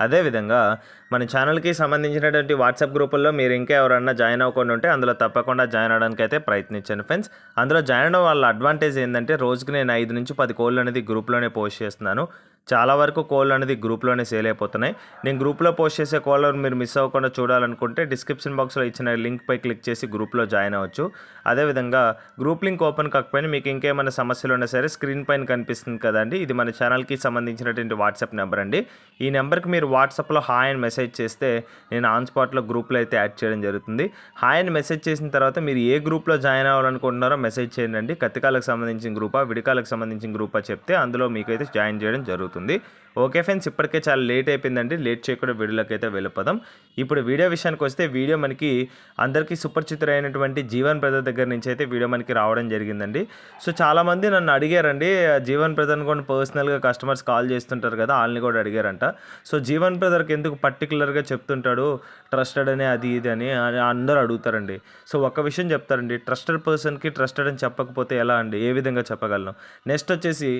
అదేవిధంగా మన ఛానల్కి సంబంధించినటువంటి వాట్సాప్ గ్రూపుల్లో మీరు ఇంకా ఎవరన్నా జాయిన్ అవ్వకుండా ఉంటే అందులో తప్పకుండా జాయిన్ అవ్వడానికి అయితే ప్రయత్నించండి ఫ్రెండ్స్. అందులో జాయిన్ అవ్వడం వాళ్ళ అడ్వాంటేజ్ ఏంటంటే రోజుకి నేను ఐదు నుంచి పది కోళ్ళు అనేది గ్రూప్లోనే పోస్ట్ చేస్తున్నాను. చాలా వరకు కోళ్ళు అనేది గ్రూప్లోనే సేల్ అయిపోతున్నాయి. నేను గ్రూప్లో పోస్ట్ చేసే కోళ్ళను మీరు మిస్ అవ్వకుండా చూడాలనుకుంటే డిస్క్రిప్షన్ బాక్స్లో ఇచ్చిన లింక్పై క్లిక్ చేసి గ్రూప్లో జాయిన్ అవ్వచ్చు. అదేవిధంగా గ్రూప్ లింక్ ఓపెన్ కాకపోయినా మీకు ఇంకేమైనా సమస్యలు ఉన్నా సరే స్క్రీన్ పైన కనిపిస్తుంది కదండి. ఇది మన ఛానల్కి సంబంధించినటువంటి వాట్సాప్ నెంబర్ అండి. ఈ నెంబర్కి మీరు వాట్సాప్లో హాయ్ అని మెసేజ్ చేస్తే నేను ఆన్ స్పాట్లో గ్రూప్లో అయితే యాడ్ చేయడం జరుగుతుంది. హాయ్ అని మెసేజ్ చేసిన తర్వాత మీరు ఏ గ్రూప్లో జాయిన్ అవ్వాలనుకుంటున్నారో మెసేజ్ చేయండి కత్తికాలకు సంబంధించిన గ్రూపా విడికాలకు సంబంధించిన గ్రూపా చెప్తే అందులో మీకైతే జాయిన్ చేయడం జరుగుతుంది. ఓకే ఫ్రెండ్స్ ఇప్పటికే చాలా లేట్ అయిపోయిందండి. లేట్ చేయకుండా వీడియోలోకైతే వెళ్ళిపోదాం. ఇప్పుడు వీడియో విషయానికి వస్తే వీడియో మనకి అందరికీ సుపరిచితులైనటువంటి జీవన్ బ్రదర్ దగ్గర నుంచి అయితే వీడియో మనకి రావడం జరిగిందండి. సో చాలామంది నన్ను అడిగారండి జీవన్ బ్రదర్ని కూడా పర్సనల్గా కస్టమర్స్ కాల్ చేస్తుంటారు కదా వాళ్ళని కూడా అడిగారంట. సో జీవన్ బ్రదర్కి ఎందుకు పర్టికులర్గా చెప్తుంటాడు ట్రస్టెడ్ అనే అది ఇది అని అని అందరూ అడుగుతారండి. సో ఒక విషయం చెప్తారండి. ట్రస్టెడ్ పర్సన్కి ట్రస్టెడ్ అని చెప్పకపోతే ఎలా అండి? ఏ విధంగా చెప్పగలను? నెక్స్ట్ వచ్చేసి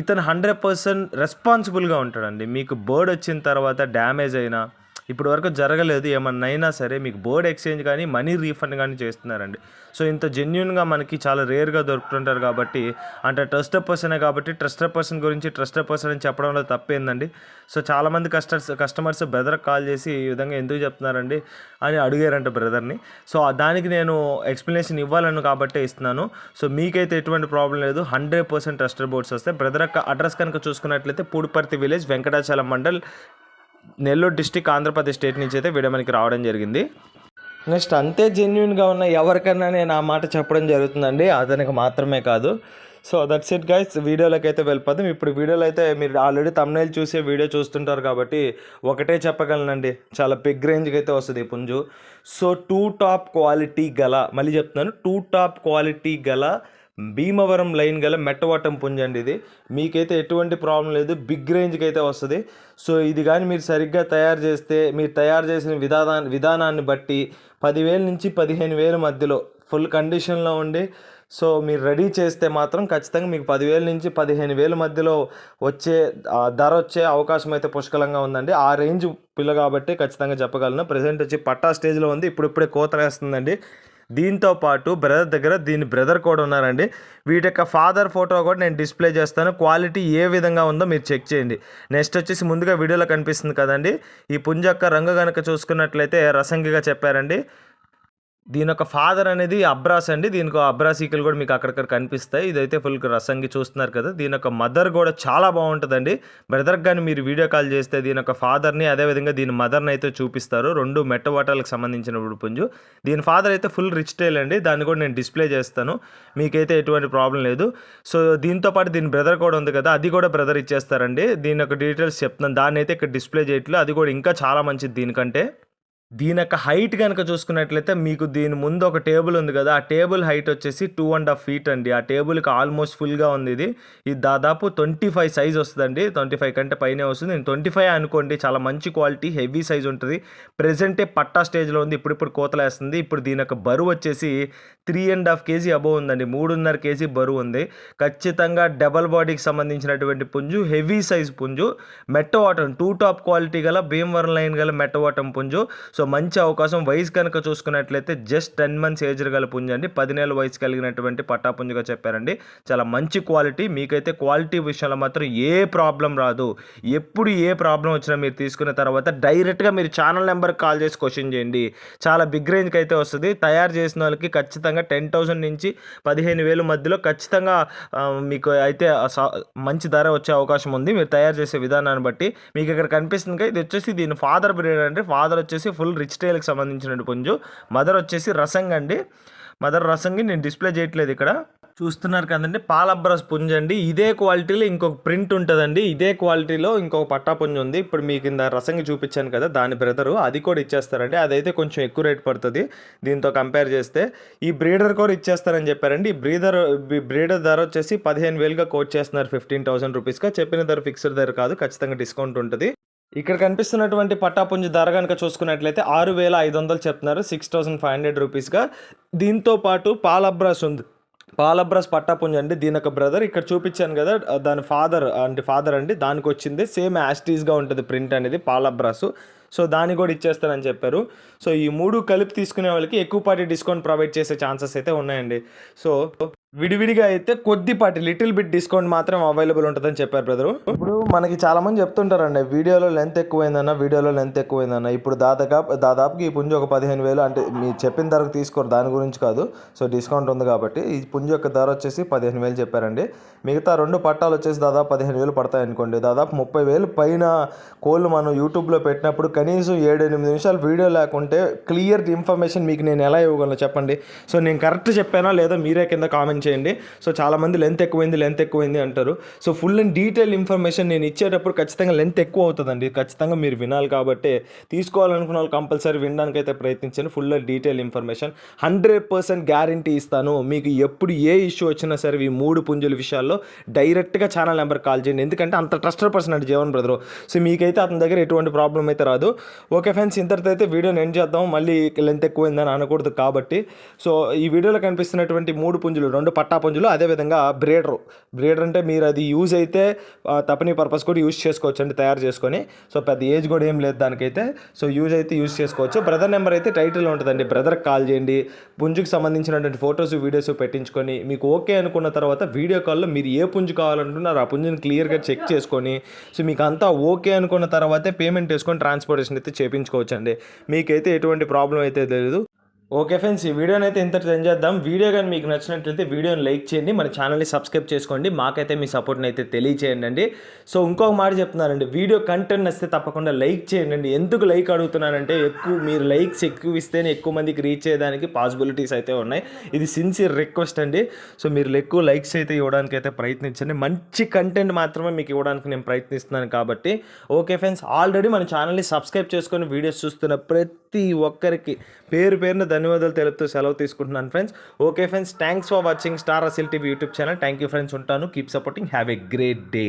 ఇతను హండ్రెడ్ పర్సెంట్ రెస్పాన్సిబుల్గా ఉంటాడండి. మీకు బర్డ్ వచ్చిన తర్వాత డ్యామేజ్ అయినా ఇప్పుడు వరకు జరగలేదు. ఏమన్నా అయినా సరే మీకు బోర్డ్ ఎక్స్చేంజ్ కానీ మనీ రీఫండ్ కానీ చేస్తున్నారండి. సో ఇంత జెన్యున్గా మనకి చాలా రేర్గా దొరుకుతుంటారు కాబట్టి అంటే ట్రస్ట్ పర్సనే కాబట్టి ట్రస్ట్ పర్సన్ గురించి ట్రస్ట్ పర్సన్ అని చెప్పడంలో తప్పేందండి. సో చాలామంది కస్టమర్స్ కస్టమర్స్ బ్రదర్కి కాల్ చేసి ఈ విధంగా ఎందుకు చెప్తున్నారండి అని అడిగారంట బ్రదర్ని. సో దానికి నేను ఎక్స్ప్లెనేషన్ ఇవ్వాలను కాబట్టే ఇస్తున్నాను. సో మీకైతే ఎటువంటి ప్రాబ్లం లేదు. హండ్రెడ్ పర్సెంట్ ట్రస్టర్ బోర్డ్స్ వస్తే బ్రదర్ అడ్రస్ కనుక చూసుకున్నట్లయితే Pudiparthi village Venkatachalam mandal Nellore district Andhra Pradesh state నుంచి అయితే వీడియో మనకి రావడం జరిగింది. నెక్స్ట్ అంతే జెన్యున్గా ఉన్న ఎవరికైనా నేను ఆ మాట చెప్పడం జరుగుతుందండి. అతనికి మాత్రమే కాదు. సో దట్స్ ఇట్ గైస్ వీడియోలోకి అయితే వెళ్ళిపోదాం. ఇప్పుడు వీడియోలో అయితే మీరు ఆల్రెడీ తమ్నైల్ చూసే వీడియో చూస్తుంటారు కాబట్టి ఒకటే చెప్పగలనండి. చాలా బిగ్ రేంజ్కి అయితే వస్తుంది పుంజు. సో టూ టాప్ క్వాలిటీ గల మళ్ళీ చెప్తున్నాను టూ టాప్ క్వాలిటీ గల భీమవరం లైన్ గల మెట్టవటం పుంజండి ఇది. మీకైతే ఎటువంటి ప్రాబ్లం లేదు. బిగ్ రేంజ్కి అయితే వస్తుంది. సో ఇది కానీ మీరు సరిగ్గా తయారు చేస్తే మీరు తయారు చేసిన విధానా విధానాన్ని బట్టి పదివేల నుంచి పదిహేను వేల మధ్యలో ఫుల్ కండిషన్లో ఉండి సో మీరు రెడీ చేస్తే మాత్రం ఖచ్చితంగా మీకు పదివేల నుంచి పదిహేను వేల మధ్యలో వచ్చే ధర వచ్చే అవకాశం అయితే పుష్కలంగా ఉందండి. ఆ రేంజ్ పిల్ల కాబట్టి ఖచ్చితంగా చెప్పగలను. ప్రజెంట్ వచ్చి పట్టా స్టేజ్లో ఉంది. ఇప్పుడిప్పుడే కోత వేస్తుందండి దీంతో పాటు బ్రదర్ దగ్గర దీని బ్రదర్ కూడా ఉన్నారండి. వీటి యొక్క ఫాదర్ ఫోటో కూడా నేను డిస్ప్లే చేస్తాను. క్వాలిటీ ఏ విధంగా ఉందో మీరు చెక్ చేయండి. నెక్స్ట్ వచ్చేసి ముందుగా వీడియోలో కనిపిస్తుంది కదండి. ఈ పుంజ యొక్క రంగు కనుక చూసుకున్నట్లయితే రసంగిగా చెప్పారండి. దీని యొక్క ఫాదర్ అనేది అబ్రాస్ అండి. దీనికి అబ్రాస్ కూడా మీకు అక్కడక్కడ కనిపిస్తాయి. ఇదైతే ఫుల్ రసంగి చూస్తున్నారు కదా. దీని యొక్క మదర్ కూడా చాలా బాగుంటుందండి. బ్రదర్కి కానీ మీరు వీడియో కాల్ చేస్తే దీని యొక్క ఫాదర్ని అదేవిధంగా దీని మదర్ని అయితే చూపిస్తారు. రెండు మెట్టవాటాలకు సంబంధించిన పుంజు. దీని ఫాదర్ అయితే ఫుల్ రిచ్ టైల్ అండి. దాన్ని కూడా నేను డిస్ప్లే చేస్తాను. మీకైతే ఎటువంటి ప్రాబ్లం లేదు. సో దీంతో పాటు దీని బ్రదర్ కూడా ఉంది కదా. అది కూడా బ్రదర్ ఇచ్చేస్తారండి. దీని యొక్క డీటెయిల్స్ చెప్తున్నాను. దాన్ని అయితే ఇక్కడ డిస్ప్లే చేయట్లేదు. అది కూడా ఇంకా చాలా మంచిది దీనికంటే. దీని యొక్క హైట్ కనుక చూసుకున్నట్లయితే మీకు దీని ముందు ఒక టేబుల్ ఉంది కదా ఆ టేబుల్ హైట్ వచ్చేసి టూ అండ్ హాఫ్ ఫీట్ అండి. ఆ టేబుల్కి ఆల్మోస్ట్ ఫుల్గా ఉంది ఇది. ఇది దాదాపు ట్వంటీ ఫైవ్ సైజ్ వస్తుందండి. ట్వంటీ ఫైవ్ కంటే పైనే వస్తుంది. నేను ట్వంటీ ఫైవ్ అనుకోండి చాలా మంచి క్వాలిటీ హెవీ సైజ్ ఉంటుంది. ప్రెజెంటే పట్టా స్టేజ్లో ఉంది ఇప్పుడు ఇప్పుడు కోతలేస్తుంది ఇప్పుడు దీని యొక్క బరువు వచ్చేసి three and half KG above ఉందండి. మూడున్నర కేజీ బరువు ఉంది. ఖచ్చితంగా డబల్ బాడీకి సంబంధించినటువంటి పుంజు హెవీ సైజ్ పుంజు. మెట్టవాటం టూ టాప్ క్వాలిటీ గల భీమవరం లైన్ గల మెట్టవాటం పుంజు. సో మంచి అవకాశం వయసు కనుక చూసుకున్నట్లయితే జస్ట్ టెన్ మంత్స్ ఏజ్ గల పుంజండి. అండి పది నెలల వయసు కలిగినటువంటి పట్టా పుంజుగా చెప్పారండి. చాలా మంచి క్వాలిటీ మీకైతే క్వాలిటీ విషయంలో మాత్రం ఏ ప్రాబ్లం రాదు. ఎప్పుడు ఏ ప్రాబ్లం వచ్చినా మీరు తీసుకున్న తర్వాత డైరెక్ట్గా మీరు ఛానల్ నెంబర్కి కాల్ చేసి క్వశ్చన్ చేయండి. చాలా బిగ్ రేంజ్కి అయితే వస్తుంది. తయారు చేసిన వాళ్ళకి ఖచ్చితంగా టెన్ థౌసండ్ నుంచి పదిహేను వేలు మధ్యలో ఖచ్చితంగా మీకు అయితే మంచి ధర వచ్చే అవకాశం ఉంది. మీరు తయారు చేసే విధానాన్ని బట్టి మీకు ఇక్కడ కనిపిస్తుంది ఇది వచ్చేసి దీని ఫాదర్ బ్రీడ్ అంటే ఫాదర్ వచ్చేసి ఫుల్ రిచ్ టైల్కి సంబంధించినటువంటి పుంజు మదర్ వచ్చేసి రసంగ్ అండి. మదర్ రసంగి నేను డిస్ప్లే చేయట్లేదు ఇక్కడ. చూస్తున్నారు కదండి పాలబ్రస్ పుంజ్ అండి. ఇదే క్వాలిటీలో ఇంకొక ప్రింట్ ఉంటుందండి. ఇదే క్వాలిటీలో ఇంకొక పట్టా పుంజ్ ఉంది. ఇప్పుడు మీకు ఇంత రసంగి చూపించాను కదా దాని బ్రదరు అది కూడా ఇచ్చేస్తారండి. అదైతే కొంచెం ఎక్కువ రేట్ పడుతుంది దీంతో కంపేర్ చేస్తే. ఈ బ్రీడర్ కూడా ఇచ్చేస్తారని చెప్పారండి. ఈ బ్రీడర్ బ్రీడర్ ధర వచ్చేసి పదిహేను వేలుగా కోట్ చేస్తున్నారు ఫిఫ్టీన్ థౌసండ్ రూపీస్గా. చెప్పిన ధర ఫిక్స్డ్ ధర కాదు ఖచ్చితంగా డిస్కౌంట్ ఉంటుంది. ఇక్కడ కనిపిస్తున్నటువంటి పట్టాపుంజి ధర కనుక చూసుకున్నట్లయితే ఆరు వేల ఐదు వందలు చెప్తున్నారు సిక్స్ థౌసండ్ ఫైవ్ హండ్రెడ్ రూపీస్గా. దీంతో పాటు పాలబ్రాస్ ఉంది. పాలబ్రాస్ పట్టాపుంజు అండి దీని ఒక బ్రదర్. ఇక్కడ చూపించాను కదా దాని ఫాదర్ అంటే ఫాదర్ అండి దానికి వచ్చింది. సేమ్ యాస్టీస్గా ఉంటుంది ప్రింట్ అనేది పాలబ్రాసు. సో దాన్ని కూడా ఇచ్చేస్తానని చెప్పారు. సో ఈ మూడు కలిపి తీసుకునే వాళ్ళకి ఎక్కువ పాటి డిస్కౌంట్ ప్రొవైడ్ చేసే ఛాన్సెస్ అయితే ఉన్నాయండి. సో విడివిడిగా అయితే కొద్దిపాటి లిటిల్ బిట్ డిస్కౌంట్ మాత్రం అవైలబుల్ ఉంటుందని చెప్పారు బ్రదరు. ఇప్పుడు మనకి చాలా మంది చెప్తుంటారండి వీడియోలో లెంత్ ఎక్కువైందన్న వీడియోలో లెంత్ ఎక్కువైందన్న ఇప్పుడు దాదాపు దాదాపుకి ఈ పుంజు ఒక పదిహేను వేలు అంటే మీరు చెప్పిన ధరకు తీసుకోరు దాని గురించి కాదు. సో డిస్కౌంట్ ఉంది కాబట్టి ఈ పుంజు యొక్క ధర వచ్చేసి పదిహేను వేలు చెప్పారండి. మిగతా రెండు పట్టాలు వచ్చేసి దాదాపు పదిహేను వేలు పడతాయి అనుకోండి. దాదాపు ముప్పై వేలు పైన కోళ్ళు మనం యూట్యూబ్లో పెట్టినప్పుడు కనీసం ఏడు ఎనిమిది నిమిషాలు వీడియో లేకుంటే క్లియర్ ఇన్ఫర్మేషన్ మీకు నేను ఎలా ఇవ్వగలను చెప్పండి? సో నేను కరెక్ట్ చెప్పానా లేదా మీరే కింద కామెంట్ చేయండి. సో చాలామంది లెంత్ ఎక్కువైంది లెంత్ ఎక్కువైంది అంటారు. So full and detail information నేను ఇచ్చేటప్పుడు ఖచ్చితంగా లెంత్ ఎక్కువ అవుతుందండి. ఖచ్చితంగా మీరు వినాలి కాబట్టి తీసుకోవాలనుకున్న వాళ్ళు కంపల్సరీ వినడానికి అయితే ప్రయత్నించండి. Full and detail information hundred percent guarantee ఇస్తాను. మీకు ఎప్పుడు ఏ ఇష్యూ వచ్చినా సరే ఈ మూడు పుంజుల విషయాల్లో డైరెక్ట్గా ఛానల్ నెంబర్ కాల్ చేయండి. ఎందుకంటే అంత ట్రస్టెడ్ పర్సన్ అంటే జీవన్ బ్రదరు సో మీకైతే అతని దగ్గర ఎటువంటి ప్రాబ్లం అయితే రాదు. ఓకే ఫ్రెండ్స్ ఇంతటితో అయితే వీడియోని ఎండ్ చేద్దాం. మళ్ళీ లెంత్ ఎక్కువైందని అనకూడదు కాబట్టి. సో ఈ వీడియోలో కనిపిస్తున్నటువంటి మూడు పుంజులు రెండు పట్టా పుంజులు అదేవిధంగా బ్రేడర్. బ్రేడర్ అంటే మీరు అది యూజ్ అయితే ఆ, తపని పర్పస్ కూడా యూజ్ చేసుకోవచ్చు అండి తయారు చేసుకొని. సో పెద్ద ఏజ్ కూడా ఏం లేదు దానికైతే. సో యూజ్ అయితే యూజ్ చేసుకోవచ్చు. బ్రదర్ నెంబర్ అయితే టైటిల్లో ఉంటుందండి. బ్రదర్కి కాల్ చేయండి. పుంజుకి సంబంధించినటువంటి ఫొటోస్ వీడియోస్ పెట్టించుకొని మీకు ఓకే అనుకున్న తర్వాత వీడియో కాల్లో మీరు ఏ పుంజు కావాలంటున్నారో ఆ పుంజుని క్లియర్గా చెక్ చేసుకొని సో మీకు అంతా ఓకే అనుకున్న తర్వాతే పేమెంట్ వేసుకొని ట్రాన్స్పోర్టేషన్ అయితే చేయించుకోవచ్చు అండి మీకైతే ఎటువంటి ప్రాబ్లం అయితే లేదు. ఓకే ఫ్రెండ్స్ ఈ వీడియోని అయితే ఇంత సెండ్ చేద్దాం. వీడియో కానీ మీకు నచ్చినట్లయితే వీడియోని లైక్ చేయండి మన ఛానల్ని సబ్స్క్రైబ్ చేసుకోండి. మాకైతే మీ సపోర్ట్ని అయితే తెలియచేయండి అండి సో ఇంకొక మాట చెప్తున్నానండి. వీడియో కంటెంట్ నచ్చితే తప్పకుండా లైక్ చేయండి అండి ఎందుకు లైక్ అడుగుతున్నానంటే ఎక్కువ మీరు లైక్స్ ఎక్కువ ఇస్తేనే ఎక్కువ మందికి రీచ్ చేయడానికి పాసిబిలిటీస్ అయితే ఉన్నాయి. ఇది సిన్సియర్ రిక్వెస్ట్ అండి. సో మీరు ఎక్కువ లైక్స్ అయితే ఇవ్వడానికి అయితే ప్రయత్నించండి. మంచి కంటెంట్ మాత్రమే మీకు ఇవ్వడానికి నేను ప్రయత్నిస్తున్నాను కాబట్టి. ఓకే ఫ్రెండ్స్ ఆల్రెడీ మన ఛానల్ని సబ్స్క్రైబ్ చేసుకొని వీడియోస్ చూస్తున్న ప్రతి ఒక్కరికి పేరు పేరున ధన్యవాదాలు తెలుపుతూ సెలవు తీసుకుంటున్నాను friends. Okay friends thanks for watching star Aseel TV YouTube channel thank you friends ఉంటాను. Keep supporting have a great day